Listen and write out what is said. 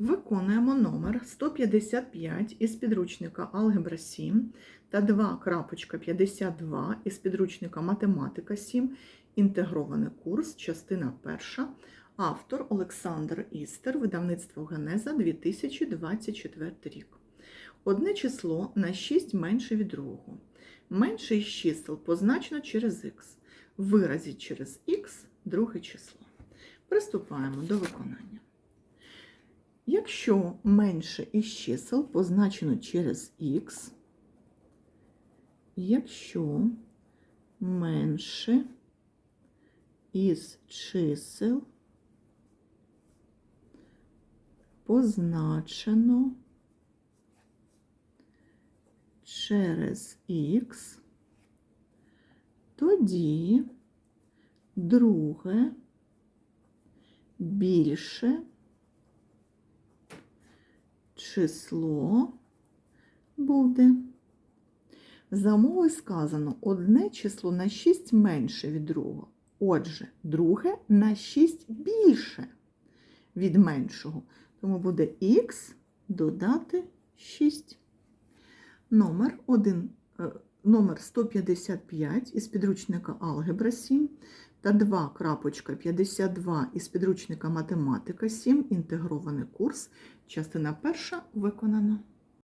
Виконуємо номер 155 із підручника Алгебра 7 та 2.52 із підручника Математика 7. Інтегрований курс, частина 1. Автор Олександр Істер, видавництво Генеза 2024 рік. Одне число на 6 менше від другого. Менше із чисел позначено через х. Виразіть через х друге число. Приступаємо до виконання. Якщо менше із чисел позначено через х, якщо менше із чисел позначено через х, тоді друге більше число буде. За мовою сказано одне число на 6 менше від другого. Отже, друге на 6 більше від меншого. Тому буде х додати 6. Номер 1, е, номер 155 із підручника Алгебра 7 та 2.52 із підручника Математика 7. Інтегрований курс. Частина перша виконана.